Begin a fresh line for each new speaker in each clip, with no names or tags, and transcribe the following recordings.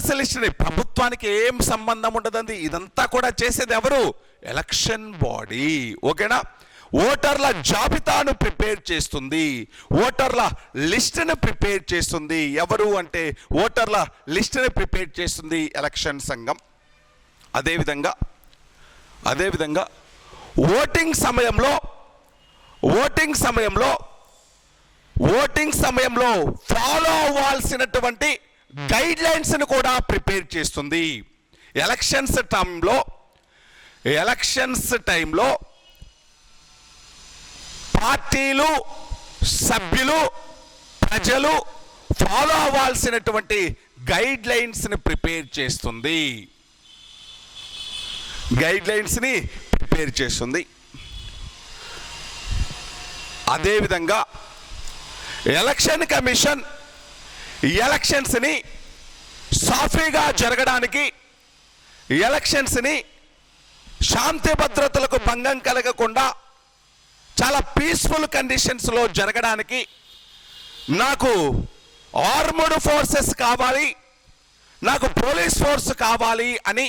Voters ప్రభుత్వానికి ఏం సంబంధం ఉండదండి. ఇదంతా కూడా చేసేది ఎవరు? Election body. ఓకేనా? ఓటర్ల జాబితాను ప్రిపేర్ చేస్తుంది. ఓటర్ల లిస్ట్ని ప్రిపేర్ చేస్తుంది. ఎవరు అంటే ఓటర్ల లిస్ట్ని ప్రిపేర్ చేస్తుంది ఎలక్షన్ సంఘం. అదేవిధంగా అదేవిధంగా ఓటింగ్ సమయంలో ఓటింగ్ సమయంలో ఓటింగ్ సమయంలో ఫాలో అవ్వాల్సినటువంటి గైడ్ లైన్స్ని కూడా ప్రిపేర్ చేస్తుంది. ఎలక్షన్స్ టైంలో ఎలక్షన్స్ టైంలో పార్టీలు సభ్యులు ప్రజలు ఫాలో అవ్వాల్సినటువంటి గైడ్ లైన్స్ని ప్రిపేర్ చేస్తుంది. గైడ్ లైన్స్ని ప్రిపేర్ చేస్తుంది. అదేవిధంగా ఎలక్షన్ కమిషన్ ఎలక్షన్స్ని సాఫీగా జరగడానికి ఎలక్షన్స్ని శాంతి భద్రతలకు భంగం కలగకుండా చాలా పీస్ఫుల్ కండిషన్స్లో జరగడానికి నాకు ఆర్మడ్ ఫోర్సెస్ కావాలి నాకు పోలీస్ ఫోర్స్ కావాలి అని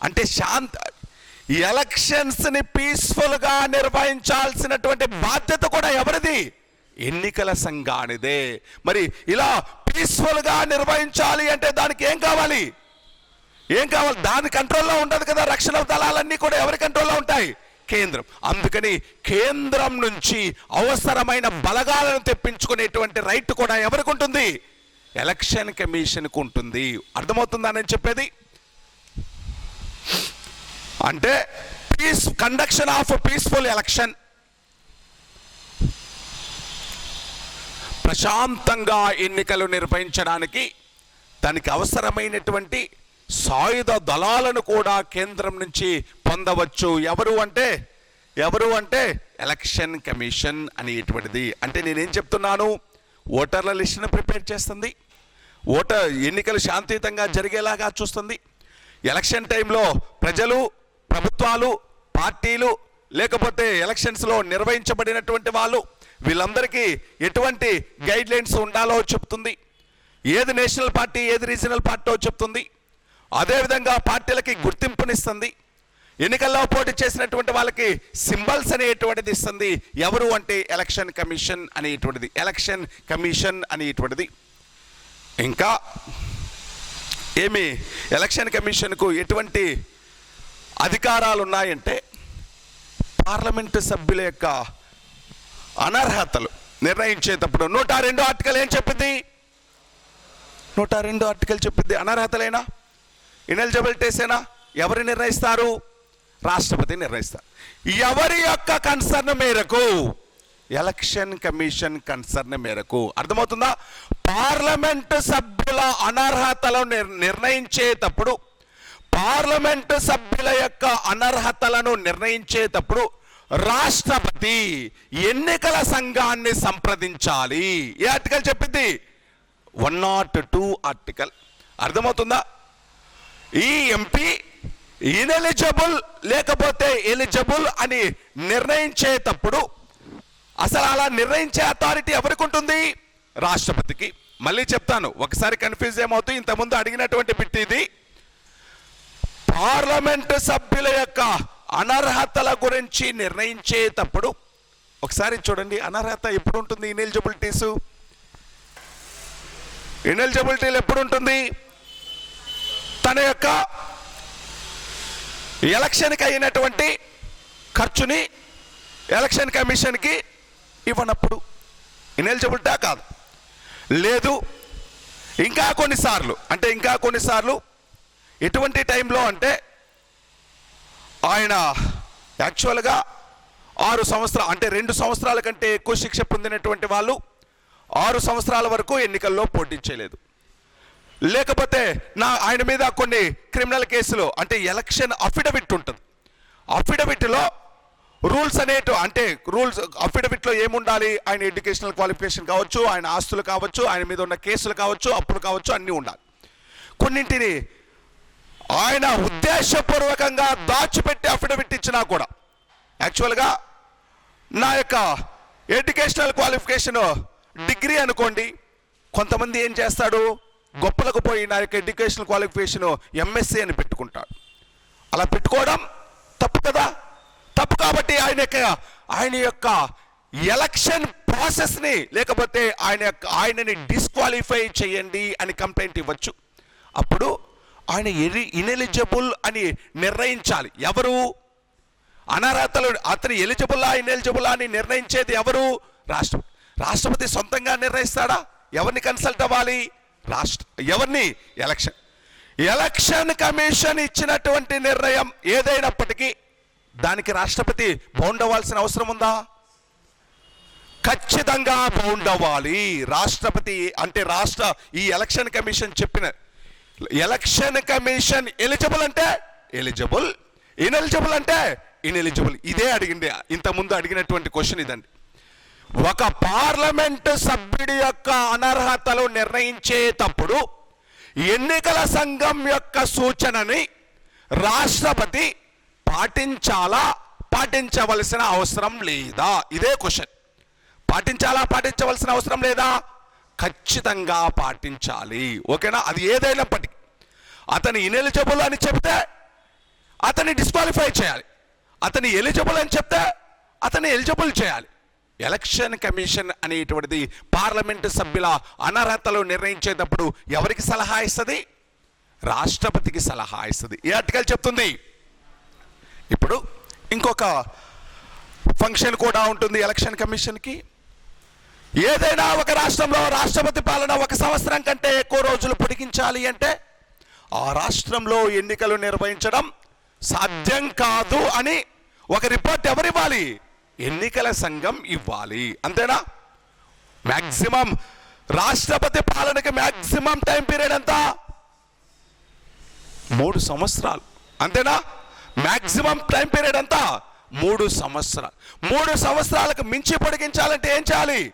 అంటే శాంత ఎలక్షన్స్ని పీస్ఫుల్గా నిర్వహించాల్సినటువంటి బాధ్యత కూడా ఎవరిది? ఎన్నికల సంఘానిదే. మరి ఇలా పీస్ఫుల్గా నిర్వహించాలి అంటే దానికి ఏం కావాలి? ఏం కావాలి? దాని కంట్రోల్లో ఉండదు కదా రక్షణ దళాలన్నీ కూడా ఎవరి కంట్రోల్లో ఉంటాయి? కేంద్రం. అందుకని కేంద్రం నుంచి అవసరమైన బలగాలను తెప్పించుకునేటువంటి రైట్ కూడా ఎవరికి ఉంటుంది? ఎలక్షన్ కమిషన్కి ఉంటుంది. అర్థమవుతుందా నేను చెప్పేది? అంటే peace conduction of peaceful election. ప్రశాంతంగా ఎన్నికలు నిర్వహించడానికి దానికి అవసరమైనటువంటి సాయుధ దళాలను కూడా కేంద్రం నుంచి పొందవచ్చు. ఎవరు అంటే ఎవరు అంటే ఎలక్షన్ కమిషన్ అనేటువంటిది. అంటే నేనేం చెప్తున్నాను ఓటర్ల లిస్టును ప్రిపేర్ చేస్తుంది. ఓటర్ ఎన్నికలు శాంతియుతంగా జరిగేలాగా చూస్తుంది. ఎలక్షన్ టైంలో ప్రజలు ప్రభుత్వాలు పార్టీలు లేకపోతే ఎలక్షన్స్లో నిర్వహించబడినటువంటి వాళ్ళు వీళ్ళందరికీ ఎటువంటి గైడ్లైన్స్ ఉండాలో చెప్తుంది. ఏది నేషనల్ పార్టీ ఏది రీజనల్ పార్టీ చెప్తుంది. అదేవిధంగా పార్టీలకి గుర్తింపునిస్తుంది. ఎన్నికల్లో పోటీ చేసినటువంటి వాళ్ళకి సింబల్స్ అనేటువంటిది ఇస్తుంది. ఎవరు అంటే ఎలక్షన్ కమిషన్ అనేటువంటిది. ఎలక్షన్ కమిషన్ అనేటువంటిది. ఇంకా ఏమి? ఎలక్షన్ కమిషన్కు ఎటువంటి అధికారాలు ఉన్నాయంటే పార్లమెంటు సభ్యుల యొక్క అనర్హతలు నిర్ణయించేటప్పుడు నూట రెండు ఆర్టికల్ ఏం చెప్పింది? నూట రెండు ఆర్టికల్ చెప్పింది అనర్హతలేనా? ఇనెలిజిబిలిటీసేనా ఎవరు నిర్ణయిస్తారు? రాష్ట్రపతి నిర్ణయిస్తారు. ఎవరి యొక్క కన్సర్న్ మేరకు? ఎలక్షన్ కమిషన్ కన్సర్న్ మేరకు. అర్థమవుతుందా? పార్లమెంటు సభ్యుల అనర్హతలు నిర్- నిర్ణయించేటప్పుడు పార్లమెంటు సభ్యుల యొక్క అనర్హతలను నిర్ణయించేటప్పుడు రాష్ట్రపతి ఎన్నికల సంఘాన్ని సంప్రదించాలి. ఏ ఆర్టికల్ చెప్పింది? వన్ నాట్ టూ ఆర్టికల్ అర్థమవుతుందా? ఈ ఎంపీ ఇనెలిజిబుల్ లేకపోతే ఎలిజిబుల్ అని నిర్ణయించేటప్పుడు అసలు అలా నిర్ణయించే అథారిటీ ఎవరికి ఉంటుంది? రాష్ట్రపతికి. మళ్ళీ చెప్తాను. ఒకసారి కన్ఫ్యూజ్ ఏమవుతూ ఇంతకుముందు అడిగినటువంటి బిట్ ఇది. పార్లమెంటు సభ్యుల యొక్క అనర్హతల గురించి నిర్ణయించేటప్పుడు ఒకసారి చూడండి అనర్హత ఎప్పుడు ఉంటుంది ఇనెలిజిబిలిటీస్ ఇనెలిజిబిలిటీలు ఎప్పుడు ఉంటుంది తన యొక్క ఎలక్షన్కి అయినటువంటి ఖర్చుని ఎలక్షన్ కమిషన్కి ఇవ్వనప్పుడు ఇనెలిజిబిలిటా కాదు. లేదు ఇంకా కొన్నిసార్లు అంటే ఇంకా కొన్నిసార్లు ఎటువంటి టైంలో అంటే ఆయన యాక్చువల్గా ఆరు సంవత్సరాలు అంటే రెండు సంవత్సరాల కంటే ఎక్కువ శిక్ష పొందినటువంటి వాళ్ళు ఆరు సంవత్సరాల వరకు ఎన్నికల్లో పోటీ చేయలేదు. లేకపోతే నా ఆయన మీద కొన్ని క్రిమినల్ కేసులు అంటే ఎలక్షన్ అఫిడవిట్ ఉంటుంది. అఫిడవిట్లో రూల్స్ అనేటు అంటే రూల్స్ అఫిడవిట్లో ఏముండాలి? ఆయన ఎడ్యుకేషనల్ క్వాలిఫికేషన్ కావచ్చు ఆయన ఆస్తులు కావచ్చు ఆయన మీద ఉన్న కేసులు కావచ్చు అప్పులు కావచ్చు అన్నీ ఉండాలి. కొన్నింటిని ఆయన ఉద్దేశపూర్వకంగా దాచిపెట్టి అఫిడవిట్ ఇచ్చినా కూడా. యాక్చువల్గా నా యొక్క ఎడ్యుకేషనల్ క్వాలిఫికేషన్ డిగ్రీ అనుకోండి కొంతమంది ఏం చేస్తాడు? గొప్పలకు పోయి నా యొక్క ఎడ్యుకేషనల్ క్వాలిఫికేషన్ ఎంఎస్సీ అని పెట్టుకుంటాడు. అలా పెట్టుకోవడం తప్పు కదా? తప్పు కాబట్టి ఆయన యొక్క ఆయన యొక్క ఎలక్షన్ ప్రాసెస్ని లేకపోతే ఆయన యొక్క ఆయనని డిస్క్వాలిఫై చేయండి అని కంప్లైంట్ ఇవ్వచ్చు. అప్పుడు ఆయన ఎలి ఇనెలిజిబుల్ అని నిర్ణయించాలి. ఎవరు? అనర్హతలు అతను ఎలిజిబుల్లా ఇన్ఎలిజిబుల్లా అని నిర్ణయించేది ఎవరు? రాష్ట్ర రాష్ట్రపతి సొంతంగా నిర్ణయిస్తాడా? ఎవరిని కన్సల్ట్ అవ్వాలి? రాష్ట్ర ఎవరిని? ఎలక్షన్. ఎలక్షన్ కమిషన్ ఇచ్చినటువంటి నిర్ణయం ఏదైనప్పటికీ దానికి రాష్ట్రపతి బౌండ్ అవసరం ఉందా? ఖచ్చితంగా బౌండ్ అవ్వాలి. రాష్ట్రపతి అంటే రాష్ట్ర ఈ ఎలక్షన్ కమిషన్ చెప్పిన ఎలక్షన్ కమిషన్ ఎలిజిబుల్ అంటే ఎలిజిబుల్ ఇన్ఎలిజిబుల్ అంటే ఇన్ఎలిజిబుల్ ఇదే అడిగింది. ఇంతకుముందు అడిగినటువంటి క్వశ్చన్ ఇదండి. ఒక పార్లమెంటు సభ్యుడి యొక్క అనర్హతలు నిర్ణయించేటప్పుడు ఎన్నికల సంఘం యొక్క సూచనని రాష్ట్రపతి పాటించాలా? పాటించవలసిన అవసరం లేదా? ఇదే క్వశ్చన్ పాటించాలా? పాటించవలసిన అవసరం లేదా? ఖచ్చితంగా పాటించాలి. ఓకేనా? అది ఏదైనప్పటికీ. అతను ఇనెలిజిబుల్ అని చెప్తే అతన్ని డిస్క్వాలిఫై చేయాలి. అతని ఎలిజిబుల్ అని చెప్తే అతన్ని ఎలిజిబుల్ చేయాలి. ఎలక్షన్ కమిషన్ అనేటువంటిది పార్లమెంటు సభ్యుల అనర్హతలు నిర్ణయించేటప్పుడు ఎవరికి సలహా ఇస్తుంది? రాష్ట్రపతికి సలహా ఇస్తుంది. ఏ ఆర్టికల్ చెప్తుంది? ఇప్పుడు ఇంకొక ఫంక్షన్ కూడా ఉంటుంది ఎలక్షన్ కమిషన్కి ఏదైనా ఒక రాష్ట్రంలో రాష్ట్రపతి పాలన ఒక సంవత్సరం కంటే ఎక్కువ రోజులు పొడిగించాలి అంటే ఆ రాష్ట్రంలో ఎన్నికలు నిర్వహించడం సాధ్యం కాదు అని ఒక రిపోర్ట్ ఎవరు ఇవ్వాలి ఎన్నికల సంఘం ఇవ్వాలి. అంతేనా? మ్యాక్సిమం రాష్ట్రపతి పాలనకి మ్యాక్సిమం టైం పీరియడ్ ఎంత? మూడు సంవత్సరాలు. అంతేనా? మ్యాక్సిమం టైం పీరియడ్ ఎంత? మూడు సంవత్సరాలు. మూడు సంవత్సరాలకు మించి పొడిగించాలంటే ఏం చేయాలి?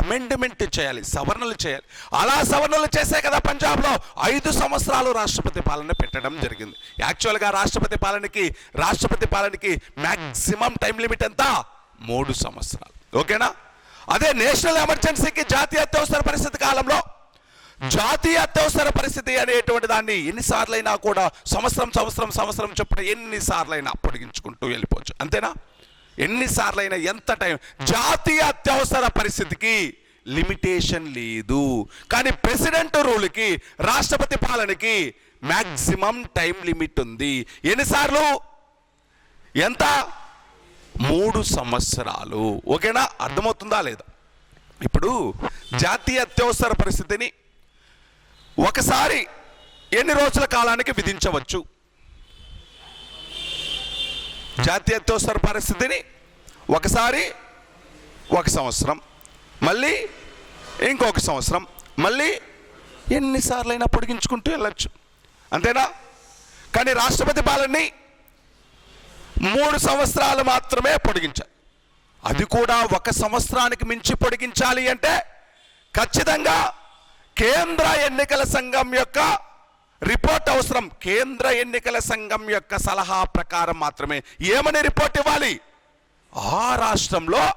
అమెండ్మెంట్ చేయాలి సవరణలు చేయాలి. అలా సవరణలు చేసే కదా పంజాబ్లో ఐదు సంవత్సరాలు రాష్ట్రపతి పాలన పెట్టడం జరిగింది. యాక్చువల్గా రాష్ట్రపతి పాలనకి రాష్ట్రపతి పాలనకి మ్యాక్సిమం టైం లిమిట్ ఎంత? మూడు సంవత్సరాలు. ఓకేనా? అదే నేషనల్ ఎమర్జెన్సీకి జాతీయ అత్యవసర పరిస్థితి కాలంలో జాతీయ అత్యవసర పరిస్థితి అనేటువంటి దాన్ని ఎన్నిసార్లైనా కూడా సంవత్సరం సంవత్సరం సంవత్సరం చొప్పున ఎన్నిసార్లైనా పొడిగించుకుంటూ వెళ్ళిపోవచ్చు. అంతేనా? ఎన్నిసార్లైనా ఎంత టైం? జాతీయ అత్యవసర పరిస్థితికి లిమిటేషన్ లేదు. కానీ ప్రెసిడెంట్ రూల్కి రాష్ట్రపతి పాలనకి మ్యాక్సిమం టైం లిమిట్ ఉంది. ఎన్నిసార్లు? ఎంత? మూడు సంవత్సరాలు. ఓకేనా? అర్థమవుతుందా లేదా? ఇప్పుడు జాతీయ అత్యవసర పరిస్థితిని ఒకసారి ఎన్ని రోజుల కాలానికి విధించవచ్చు? జాతీయ పరిస్థితిని ఒకసారి ఒక సంవత్సరం మళ్ళీ ఇంకొక సంవత్సరం మళ్ళీ ఎన్నిసార్లైనా పొడిగించుకుంటూ వెళ్ళచ్చు. అంతేనా? కానీ రాష్ట్రపతి పాలనని మూడు సంవత్సరాలు మాత్రమే పొడిగించాలి. అది కూడా ఒక సంవత్సరానికి మించి పొడిగించాలి అంటే ఖచ్చితంగా కేంద్ర ఎన్నికల సంఘం యొక్క రిపోర్ట్ అవసరం. కేంద్ర ఎన్నికల సంఘం యొక్క సలహా ప్రకారం మాత్రమే. ఏమని రిపోర్ట్ ఇవ్వాలి? ఆ రాష్ట్రంలో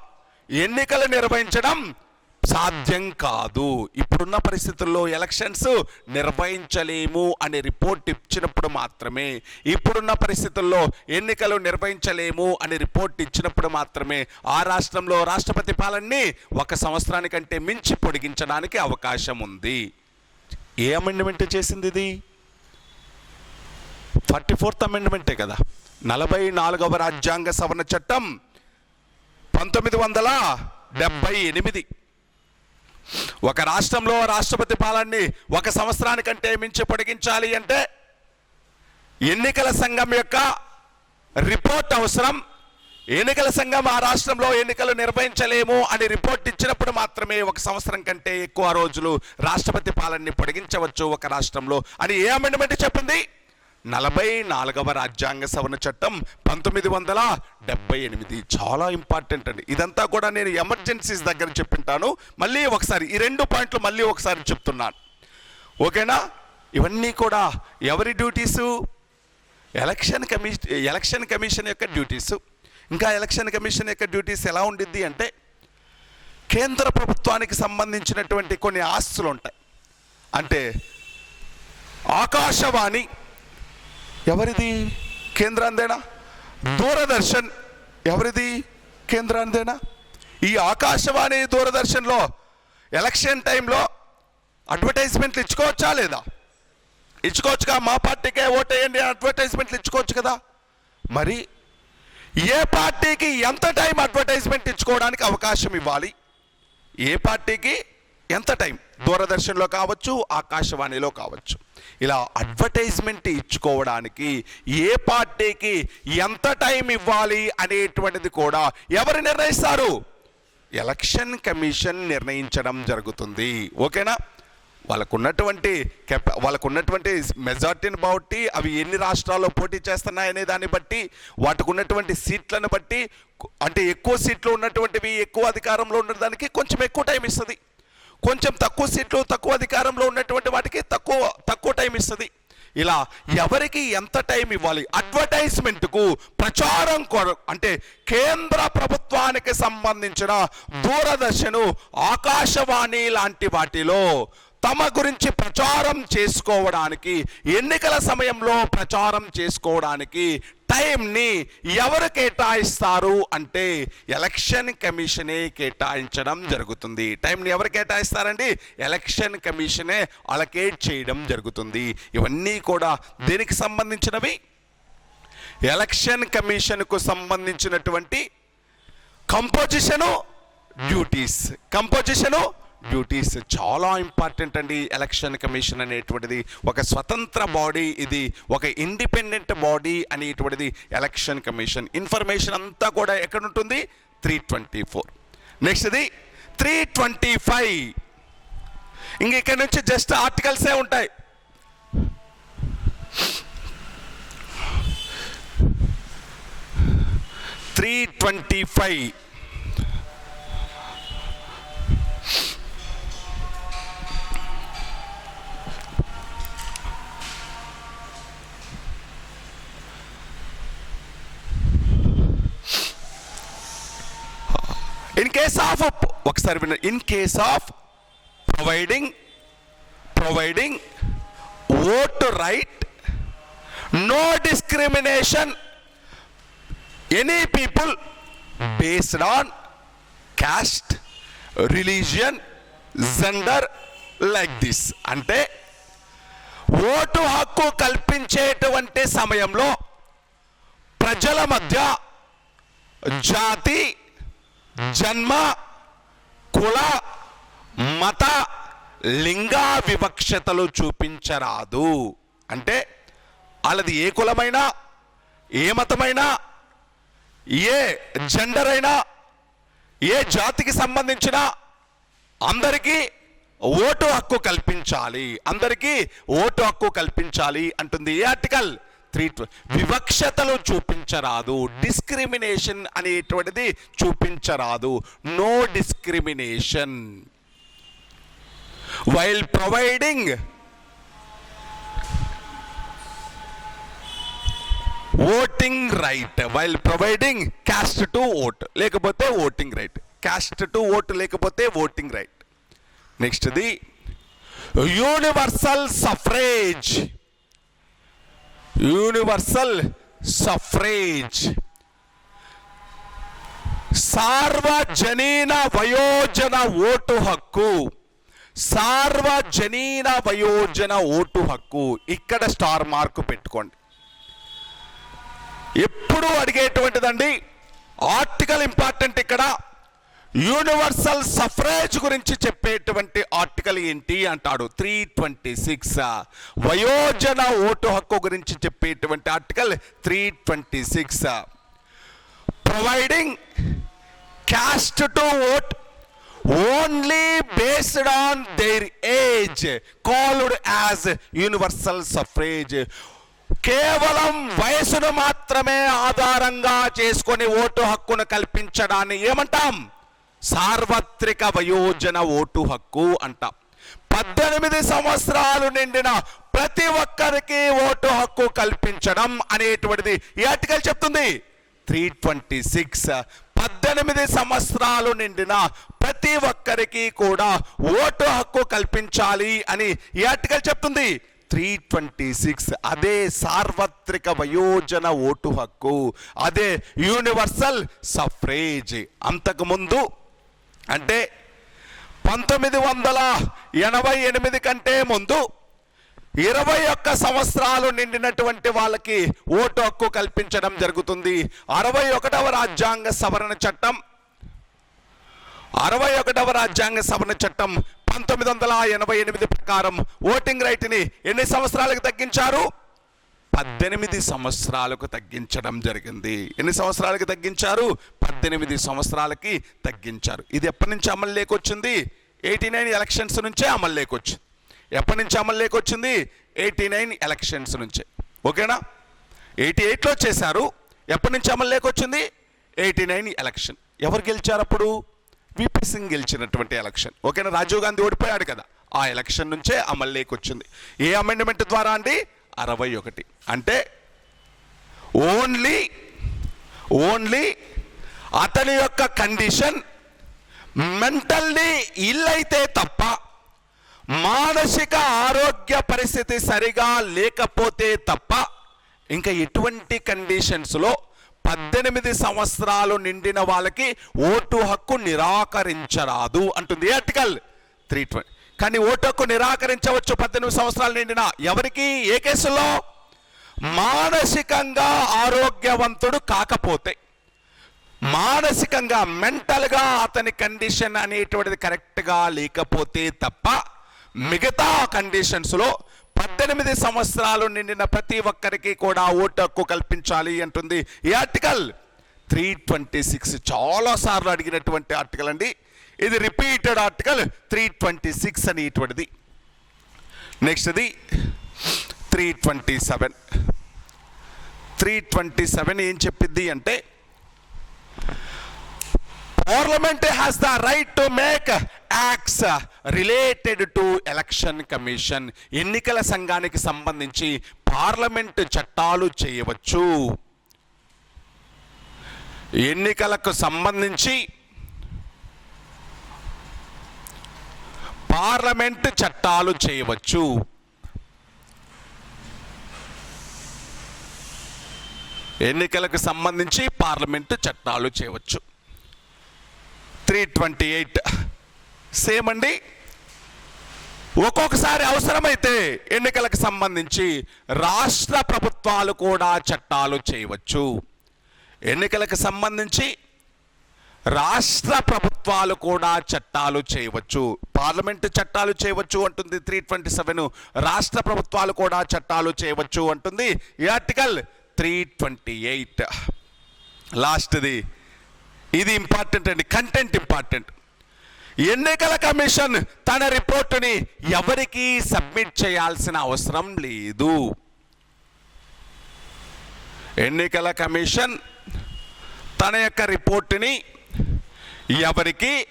ఎన్నికలు నిర్వహించడం సాధ్యం కాదు. ఇప్పుడున్న పరిస్థితుల్లో ఎలక్షన్స్ నిర్వహించలేము అనే రిపోర్ట్ ఇచ్చినప్పుడు మాత్రమే. ఇప్పుడున్న పరిస్థితుల్లో ఎన్నికలు నిర్వహించలేము అనే రిపోర్ట్ ఇచ్చినప్పుడు మాత్రమే ఆ రాష్ట్రంలో రాష్ట్రపతి పాలనని ఒక సంవత్సరానికంటే మించి పొడిగించడానికి అవకాశం ఉంది. ఏ అమెండ్మెంట్ చేసింది ఇది? ఫార్టీ ఫోర్త్ అమెండ్మెంటే కదా. నలభై నాలుగవ రాజ్యాంగ సవరణ చట్టం పంతొమ్మిది వందల డెబ్బై ఎనిమిది. ఒక రాష్ట్రంలో రాష్ట్రపతి పాలనని ఒక సంవత్సరానికంటే మించి పొడిగించాలి అంటే ఎన్నికల సంఘం యొక్క రిపోర్ట్ అవసరం. ఎన్నికల సంఘం ఆ రాష్ట్రంలో ఎన్నికలు నిర్వహించలేము అని రిపోర్ట్ ఇచ్చినప్పుడు మాత్రమే ఒక సంవత్సరం కంటే ఎక్కువ రోజులు రాష్ట్రపతి పాలనని పొడిగించవచ్చు ఒక రాష్ట్రంలో అని ఏ అమెండ్మెంట్ చెప్పింది? నలభై నాలుగవ రాజ్యాంగ సవరణ చట్టం పంతొమ్మిది వందల డెబ్బై ఎనిమిది. చాలా ఇంపార్టెంట్ అండి. ఇదంతా కూడా నేను ఎమర్జెన్సీస్ దగ్గర చెప్పింటాను. మళ్ళీ ఒకసారి ఈ రెండు పాయింట్లు మళ్ళీ ఒకసారి చెప్తున్నాను. ఓకేనా? ఇవన్నీ కూడా ఎవరి duties? Election commission election commission యొక్క డ్యూటీస్. ఇంకా ఎలక్షన్ కమిషన్ యొక్క డ్యూటీస్ ఎలా ఉండిద్ది అంటే కేంద్ర ప్రభుత్వానికి సంబంధించినటువంటి కొన్ని ఆస్తులు ఉంటాయి అంటే ఆకాశవాణి ఎవరిది? కేంద్రాందేనా దూరదర్శన్. ఎవరిది? కేంద్రాందేనా ఈ ఆకాశవాణి దూరదర్శన్లో ఎలక్షన్ టైంలో అడ్వర్టైజ్మెంట్లు ఇచ్చుకోవచ్చా లేదా? ఇచ్చుకోవచ్చుగా మా పార్టీకే ఓటేయండి అని అడ్వర్టైజ్మెంట్లు ఇచ్చుకోవచ్చు కదా? మరి ఏ పార్టీకి ఎంత టైం అడ్వర్టైజ్మెంట్ ఇచ్చుకోవడానికి అవకాశం ఇవ్వాలి? ఏ పార్టీకి ఎంత టైం? దూరదర్శన్లో కావచ్చు ఆకాశవాణిలో కావచ్చు. ఇలా అడ్వర్టైజ్మెంట్ ఇచ్చుకోవడానికి ఏ పార్టీకి ఎంత టైం ఇవ్వాలి అనేటువంటిది కూడా ఎవరు నిర్ణయిస్తారు? ఎలక్షన్ కమిషన్ నిర్ణయించడం జరుగుతుంది. ఓకేనా? వాళ్ళకున్నటువంటి కెప వాళ్ళకున్నటువంటి మెజార్టీని బట్టి అవి ఎన్ని రాష్ట్రాల్లో పోటీ చేస్తున్నాయనే దాన్ని బట్టి వాటికి ఉన్నటువంటి సీట్లను బట్టి అంటే ఎక్కువ సీట్లు ఉన్నటువంటివి ఎక్కువ అధికారంలో ఉన్నదానికి కొంచెం ఎక్కువ టైం ఇస్తుంది. కొంచెం తక్కువ సీట్లు తక్కువ అధికారంలో ఉన్నటువంటి వాటికి తక్కువ తక్కువ టైం ఇస్తుంది. ఇలా ఎవరికి ఎంత టైం ఇవ్వాలి? అడ్వర్టైజ్మెంట్కు ప్రచారం కొర అంటే కేంద్ర ప్రభుత్వానికి సంబంధించిన దూరదర్శను ఆకాశవాణి లాంటి వాటిలో తమ గురించి ప్రచారం చేసుకోవడానికి ఎన్నికల సమయంలో ప్రచారం చేసుకోవడానికి టైంని ఎవరు కేటాయిస్తారు అంటే ఎలక్షన్ కమిషనే కేటాయించడం జరుగుతుంది. టైంని ఎవరు కేటాయిస్తారండి? ఎలక్షన్ కమిషనే అలకేట్ చేయడం జరుగుతుంది. ఇవన్నీ కూడా దేనికి సంబంధించినవి? ఎలక్షన్ కమిషన్కు సంబంధించినటువంటి కంపోజిషను డ్యూటీస్ కంపోజిషను డ్యూటీస్ చాలా ఇంపార్టెంట్ అండి. ఎలక్షన్ కమిషన్ అనేటువంటిది ఒక స్వతంత్ర బాడీ ఇది ఒక ఇండిపెండెంట్ బాడీ అనేటువంటిది ఎలక్షన్ కమిషన్ ఇన్ఫర్మేషన్ అంతా కూడా ఎక్కడ ఉంటుంది త్రీ ట్వంటీ ఫోర్ నెక్స్ట్ది త్రీ ట్వంటీ ఫైవ్ ఇంక ఇక్కడ నుంచి జస్ట్ ఆర్టికల్సే ఉంటాయి. త్రీ ట్వంటీ ఫైవ్ ఆఫ్ ఒకసారి విన్న in case of providing providing vote right no discrimination any people based on caste religion gender like this అంటే ఓటు హక్కు కల్పించేటువంటి సమయంలో ప్రజల మధ్య జాతి జన్మ కుల మత లింగా వివక్షతలు చూపించరాదు. అంటే వాళ్ళది ఏ కులమైనా ఏ మతమైనా ఏ జెండర్ అయినా ఏ జాతికి సంబంధించిన అందరికీ ఓటు హక్కు కల్పించాలి. అందరికీ ఓటు హక్కు కల్పించాలి అంటుంది ఏ ఆర్టికల్. త్రీ వివక్షతలు చూపించరాదు డిస్క్రిమినేషన్ అనేటువంటిది చూపించరాదు. No discrimination while providing voting right while providing caste to vote లేకపోతే voting right caste to vote లేకపోతే voting right next the universal suffrage universal suffrage. సార్వజనీన వయోజన ఓటు హక్కు. సార్వజనీన వయోజన ఓటు హక్కు. ఇక్కడ స్టార్ మార్కు పెట్టుకోండి. ఎప్పుడు అడిగేటువంటిదండి. ఆర్టికల్ ఇంపార్టెంట్ ఇక్కడ. యూనివర్సల్ సఫరేజ్ గురించి చెప్పేటువంటి ఆర్టికల్ ఏంటి అంటాడు. త్రీ ట్వంటీ సిక్స్ వయోజన ఓటు హక్కు గురించి చెప్పేటువంటి article three twenty six providing caste to vote only based on their age called as universal suffrage కేవలం వయసును మాత్రమే ఆధారంగా చేసుకొని ఓటు హక్కును కల్పించడాన్ని ఏమంటాం? సార్వత్రిక వయోజన ఓటు హక్కు అంట. పద్దెనిమిది సంవత్సరాలు నిండిన ప్రతి ఒక్కరికి ఓటు హక్కు కల్పించడం అనేటువంటిది ఈ ఆర్టికల్ చెప్తుంది. త్రీ ట్వంటీ సిక్స్ పద్దెనిమిది సంవత్సరాలు నిండిన ప్రతి ఒక్కరికి కూడా ఓటు హక్కు కల్పించాలి అని ఈ ఆర్టికల్ చెప్తుంది. త్రీ ట్వంటీ సిక్స్ అదే సార్వత్రిక వయోజన ఓటు హక్కు అదే యూనివర్సల్ సఫ్రేజ్. అంతకుముందు అంటే పంతొమ్మిది వందల ఎనభై ఎనిమిది కంటే ముందు ఇరవై ఒక్క సంవత్సరాలు నిండినటువంటి వాళ్ళకి ఓటు హక్కు కల్పించడం జరుగుతుంది. అరవై ఒకటవ రాజ్యాంగ సవరణ చట్టం అరవై ఒకటవ రాజ్యాంగ సవరణ చట్టం పంతొమ్మిది వందల ఎనభై ఎనిమిది ప్రకారం ఓటింగ్ రైట్ని ఎన్ని సంవత్సరాలకు తగ్గించారు? పద్దెనిమిది సంవత్సరాలకు తగ్గించడం జరిగింది. ఎన్ని సంవత్సరాలకి తగ్గించారు? పద్దెనిమిది సంవత్సరాలకి తగ్గించారు. ఇది ఎప్పటి నుంచి అమలులోకి వచ్చింది? ఎయిటీ నైన్ ఎలక్షన్స్ నుంచే అమలులోకి వచ్చింది. ఎప్పటి నుంచి అమలులోకి వచ్చింది? ఎయిటీ నైన్ ఎలక్షన్స్ నుంచే. ఓకేనా? ఎయిటీ ఎయిట్లో చేశారు. ఎప్పటి నుంచి అమలులోకి వచ్చింది? Eighty nine election. ఎవరు గెలిచారు అప్పుడు? విపి సింగ్ గెలిచినటువంటి ఎలక్షన్. ఓకేనా? రాజీవ్ గాంధీ ఓడిపోయాడు కదా. ఆ ఎలక్షన్ నుంచే అమల్లోకి వచ్చింది. ఏ అమెండ్మెంట్ ద్వారా అండి? అరవై ఒకటి. అంటే ఓన్లీ ఓన్లీ అతని యొక్క కండిషన్ మెంటల్లీ ఇల్లైతే తప్ప మానసిక ఆరోగ్య పరిస్థితి సరిగా లేకపోతే తప్ప ఇంకా ఎటువంటి కండిషన్స్లో పద్దెనిమిది సంవత్సరాలు నిండిన వాళ్ళకి ఓటు హక్కు నిరాకరించరాదు అంటుంది. Article three twenty. కానీ ఓటు నిరాకరించవచ్చు. పద్దెనిమిది సంవత్సరాలు నిండిన ఎవరికి? ఏ కేసులో? మానసికంగా ఆరోగ్యవంతుడు కాకపోతే మానసికంగా మెంటల్గా అతని కండిషన్ అనేటువంటిది కరెక్ట్గా లేకపోతే తప్ప మిగతా కండిషన్స్లో పద్దెనిమిది సంవత్సరాలు నిండిన ప్రతి ఒక్కరికి కూడా ఓటు హక్కు కల్పించాలి అంటుంది ఈ ఆర్టికల్. త్రీ ట్వంటీ సిక్స్ చాలాసార్లు అడిగినటువంటి ఆర్టికల్ అండి. ఇది repeated article three twenty six అనేటువంటిది నెక్స్ట్ది three twenty seven three twenty seven ఏం చెప్పింది అంటే parliament has the right to make acts related to election commission ఎన్నికల సంఘానికి సంబంధించి పార్లమెంట్ చట్టాలు చేయవచ్చు. ఎన్నికలకు సంబంధించి పార్లమెంట్ చట్టాలు చేయవచ్చు. ఎన్నికలకు సంబంధించి పార్లమెంటు చట్టాలు చేయవచ్చు. Three twenty eight. సేమ్ అండి? ఒక్కొక్కసారి అవసరమైతే ఎన్నికలకు సంబంధించి రాష్ట్ర ప్రభుత్వాలు కూడా చట్టాలు చేయవచ్చు. ఎన్నికలకు సంబంధించి రాష్ట్ర ప్రభుత్వాలు కూడా చట్టాలు చేయవచ్చు. పార్లమెంటు చట్టాలు చేయవచ్చు అంటుంది త్రీ ట్వంటీ సెవెన్. రాష్ట్ర ప్రభుత్వాలు కూడా చట్టాలు చేయవచ్చు అంటుంది ఈ ఆర్టికల్ త్రీ ట్వంటీ ఎయిట్. లాస్ట్ది. ఇది ఇంపార్టెంట్ అండి కంటెంట్ ఇంపార్టెంట్. ఎన్నికల కమిషన్ తన రిపోర్టుని ఎవరికి సబ్మిట్ చేయాల్సిన అవసరం లేదు. ఎన్నికల కమిషన్ తన యొక్క రిపోర్టుని ఎవరికి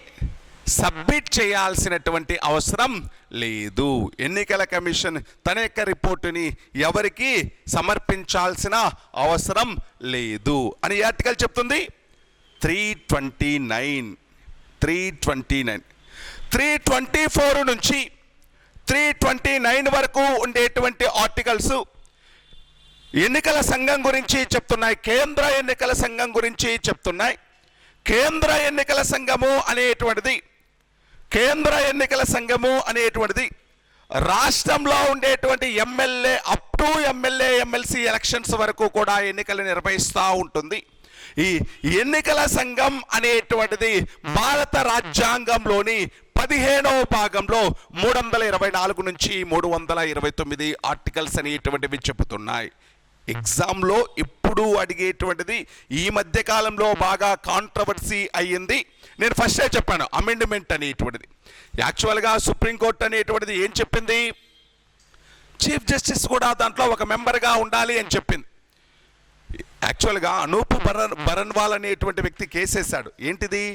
సబ్మిట్ చేయాల్సినటువంటి అవసరం లేదు. ఎన్నికల కమిషన్ తన యొక్క రిపోర్టుని ఎవరికి సమర్పించాల్సిన అవసరం లేదు అని ఆర్టికల్ చెప్తుంది. Three twenty nine three twenty nine three twenty four నుంచి త్రీ ట్వంటీ నైన్ వరకు ఉండేటువంటి ఆర్టికల్స్ ఎన్నికల సంఘం గురించి చెప్తున్నాయి. కేంద్ర ఎన్నికల సంఘం గురించి చెప్తున్నాయి. కేంద్ర ఎన్నికల సంఘము అనేటువంటిది. కేంద్ర ఎన్నికల సంఘము అనేటువంటిది. రాష్ట్రంలో ఉండేటువంటి MLA up to MLA MLC elections వరకు కూడా ఎన్నికలు నిర్వహిస్తూ ఉంటుంది. ఈ ఎన్నికల సంఘం అనేటువంటిది భారత రాజ్యాంగంలోని పదిహేనవ భాగంలో మూడు వందల ఇరవై నాలుగు నుంచి మూడు వందల ఇరవై తొమ్మిది ఆర్టికల్స్ అనేటువంటివి చెబుతున్నాయి. ఎగ్జామ్లో ఇప్పుడు అడిగేటువంటిది ఈ మధ్య కాలంలో బాగా కాంట్రవర్సీ అయ్యింది. నేను ఫస్టే చెప్పాను అమెండ్మెంట్ అనేటువంటిది. యాక్చువల్గా సుప్రీంకోర్టు అనేటువంటిది ఏం చెప్పింది? చీఫ్ జస్టిస్ కూడా దాంట్లో ఒక మెంబర్గా ఉండాలి అని చెప్పింది. యాక్చువల్గా అనూప్ బరన్ బరన్వాల్ అనేటువంటి వ్యక్తి కేసేశాడు. ఏంటిది?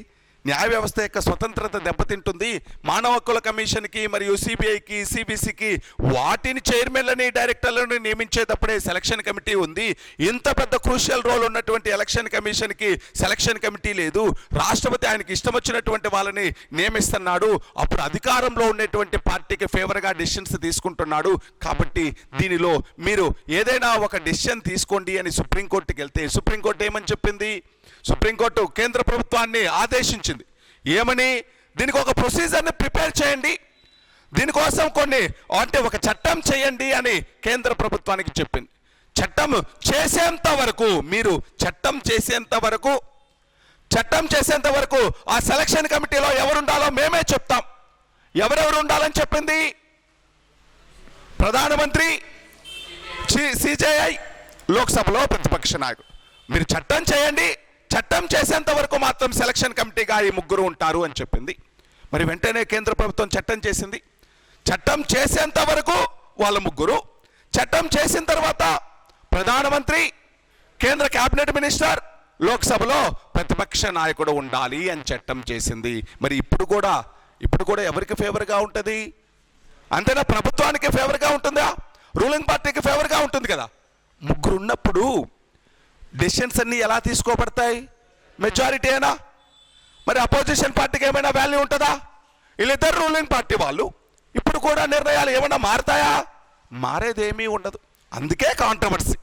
న్యాయ వ్యవస్థ యొక్క స్వతంత్రత దెబ్బతింటుంది. మానవ హక్కుల కమిషన్కి మరియు సిబిఐకి సిబిసికి వాటిని చైర్మన్లని డైరెక్టర్లను నియమించేటప్పుడే సెలక్షన్ కమిటీ ఉంది. ఇంత పెద్ద క్రూషియల్ రోల్ ఉన్నటువంటి ఎలక్షన్ కమిషన్కి సెలక్షన్ కమిటీ లేదు. రాష్ట్రపతి ఆయనకి ఇష్టం వచ్చినటువంటి వాళ్ళని నియమిస్తున్నాడు. అప్పుడు అధికారంలో ఉన్నటువంటి పార్టీకి ఫేవర్గా డిసిషన్స్ తీసుకుంటున్నాడు. కాబట్టి దీనిలో మీరు ఏదైనా ఒక డిసిషన్ తీసుకోండి అని సుప్రీంకోర్టుకి వెళ్తే సుప్రీంకోర్టు ఏమని చెప్పింది? సుప్రీంకోర్టు కేంద్ర ప్రభుత్వాన్ని ఆదేశించింది. ఏమని? దీనికి ఒక ప్రొసీజర్ని ప్రిపేర్ చేయండి. దీనికోసం కొన్ని అంటే ఒక చట్టం చేయండి అని కేంద్ర ప్రభుత్వానికి చెప్పింది. చట్టం చేసేంత వరకు మీరు చట్టం చేసేంత వరకు చట్టం చేసేంత వరకు ఆ సెలక్షన్ కమిటీలో ఎవరుండాలో మేమే చెప్తాం. ఎవరెవరు ఉండాలని చెప్పింది? ప్రధానమంత్రి సిజేఐ లోక్సభలో ప్రతిపక్ష నాయకుడు. మీరు చట్టం చేయండి. చట్టం చేసేంత వరకు మాత్రం సెలక్షన్ కమిటీగా ఈ ముగ్గురు ఉంటారు అని చెప్పింది. మరి వెంటనే కేంద్ర ప్రభుత్వం చట్టం చేసింది. చట్టం చేసేంత వరకు వాళ్ళ ముగ్గురు. చట్టం చేసిన తర్వాత ప్రధానమంత్రి కేంద్ర కేబినెట్ మినిస్టర్ లోక్సభలో ప్రతిపక్ష నాయకుడు ఉండాలి అని చట్టం చేసింది. మరి ఇప్పుడు కూడా ఇప్పుడు కూడా ఎవరికి ఫేవర్గా ఉంటుంది? అంతేనా? ప్రభుత్వానికి ఫేవర్గా ఉంటుందా? రూలింగ్ పార్టీకి ఫేవర్గా ఉంటుంది కదా. ముగ్గురు ఉన్నప్పుడు డెసిషన్స్ అన్నీ ఎలా తీసుకోబడతాయి? మెజారిటీ అయినా మరి అపోజిషన్ పార్టీకి ఏమైనా వాల్యూ ఉంటుందా? వీళ్ళిద్దరు రూలింగ్ పార్టీ వాళ్ళు ఇప్పుడు కూడా నిర్ణయాలు ఏమైనా మారుతాయా? మారేదేమీ ఉండదు. అందుకే కాంట్రవర్సీ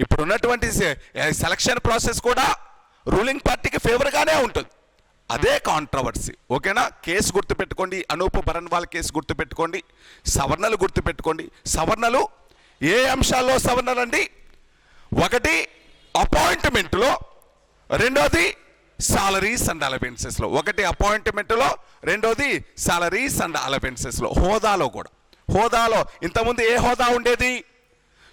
ఇప్పుడున్నటువంటి సెలక్షన్ ప్రాసెస్ కూడా రూలింగ్ పార్టీకి ఫేవర్గానే ఉంటుంది. అదే కాంట్రవర్సీ ఓకేనా? కేసు గుర్తుపెట్టుకోండి. అనూప్ భరణ్వాల్ కేసు గుర్తుపెట్టుకోండి. సవర్ణలు గుర్తుపెట్టుకోండి. సవర్ణలు ఏ అంశాల్లో సవర్ణలండి? ఒకటి అపాయింట్మెంట్లో రెండోది సాలరీస్ అండ్ అలవెన్సెస్లో ఒకటి అపాయింట్మెంట్లో రెండోది సాలరీస్ అండ్ అలవెన్సెస్లో హోదాలో కూడా. హోదాలో ఇంతకుముందు ఏ హోదా ఉండేది?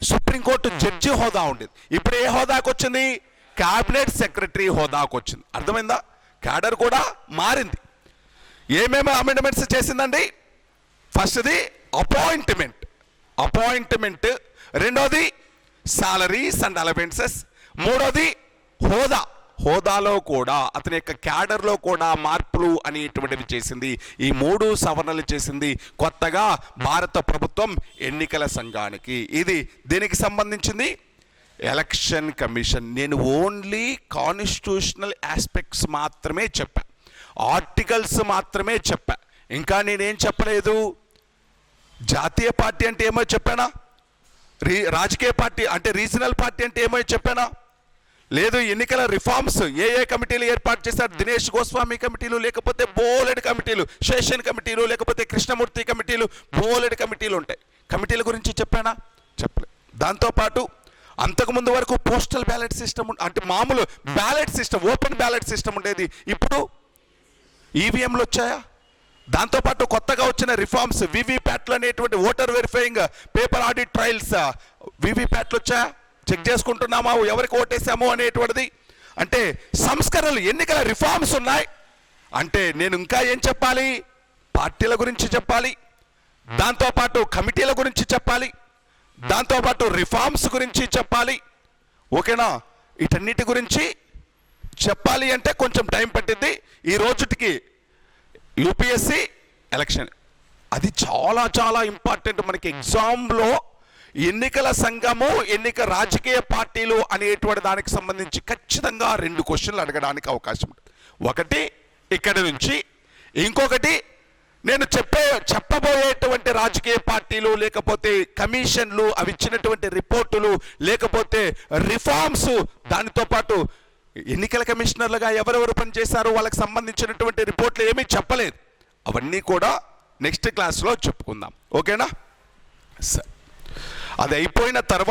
సుప్రీంకోర్టు జడ్జి హోదా ఉండేది. ఇప్పుడు ఏ హోదాకు వచ్చింది? క్యాబినెట్ సెక్రటరీ హోదాకు వచ్చింది. అర్థమైందా? క్యాడర్ కూడా మారింది. ఏమేమి అమెండ్మెంట్స్ చేసిందండి? ఫస్ట్ది అపాయింట్మెంట్ అపాయింట్మెంట్ రెండోది సాలరీస్ అండ్ అలవెన్సెస్ మూడోది హోదా. హోదాలో కూడా అతని యొక్క క్యాడర్లో కూడా మార్పులు అనేటువంటివి చేసింది. ఈ మూడు సవరణలు చేసింది కొత్తగా భారత ప్రభుత్వం ఎన్నికల సంఘానికి. ఇది దీనికి సంబంధించింది? Election commission. నేను ఓన్లీ కాన్స్టిట్యూషనల్ ఆస్పెక్ట్స్ మాత్రమే చెప్పా. ఆర్టికల్స్ మాత్రమే చెప్పా. ఇంకా నేనేం చెప్పలేదు? జాతీయ పార్టీ అంటే ఏమో చెప్పానా? రీ రాజకీయ పార్టీ అంటే రీజనల్ పార్టీ అంటే ఏమో చెప్పానా? లేదు ఎన్నికల రిఫార్మ్స్ ఏ ఏ కమిటీలు ఏర్పాటు చేశారు? దినేష్ గోస్వామి కమిటీలు లేకపోతే బోలెడ్ కమిటీలు శేషన్ కమిటీలు లేకపోతే కృష్ణమూర్తి కమిటీలు బోలెడ్ కమిటీలు ఉంటాయి. కమిటీల గురించి చెప్పానా? చెప్పలేదు దాంతోపాటు అంతకుముందు వరకు పోస్టల్ బ్యాలెట్ సిస్టమ్ అంటే మామూలు ballot system open ballot system ఉండేది. ఇప్పుడు ఈవీఎంలు వచ్చాయా? దాంతోపాటు కొత్తగా వచ్చిన రిఫార్మ్స్ వివిప్యాట్లు అనేటువంటి voter verifying paper audit trials వివిప్యాట్లు వచ్చాయా? చెక్ చేసుకుంటున్నామా? ఎవరికి ఓటేసాము అనేటువంటిది. అంటే సంస్కరణలు ఎన్నికల రిఫార్మ్స్ ఉన్నాయి. అంటే నేను ఇంకా ఏం చెప్పాలి? పార్టీల గురించి చెప్పాలి. దాంతోపాటు కమిటీల గురించి చెప్పాలి. దాంతోపాటు రిఫార్మ్స్ గురించి చెప్పాలి. ఓకేనా? వీటన్నిటి గురించి చెప్పాలి అంటే కొంచెం టైం పట్టింది ఈ రోజుటికి యూపీఎస్సి ఎలక్షన్. అది చాలా చాలా ఇంపార్టెంట్ మనకి ఎగ్జామ్లో ఎన్నికల సంఘము ఎన్నిక రాజకీయ పార్టీలు అనేటువంటి దానికి సంబంధించి ఖచ్చితంగా రెండు క్వశ్చన్లు అడగడానికి అవకాశం ఉంటుంది. ఒకటి ఇక్కడి నుంచి. ఇంకొకటి నేను చెప్పే చెప్పబోయేటువంటి రాజకీయ పార్టీలు లేకపోతే కమిషన్లు అవి ఇచ్చినటువంటి రిపోర్టులు లేకపోతే రిఫార్మ్స్ దానితో పాటు ఎన్నికల కమిషనర్లుగా ఎవరెవరు పనిచేశారు వాళ్ళకి సంబంధించినటువంటి రిపోర్ట్లు ఏమీ చెప్పలేదు. అవన్నీ కూడా నెక్స్ట్ క్లాస్లో చెప్పుకుందాం. ఓకేనా? సరే అది అయిపోయిన తర్వాత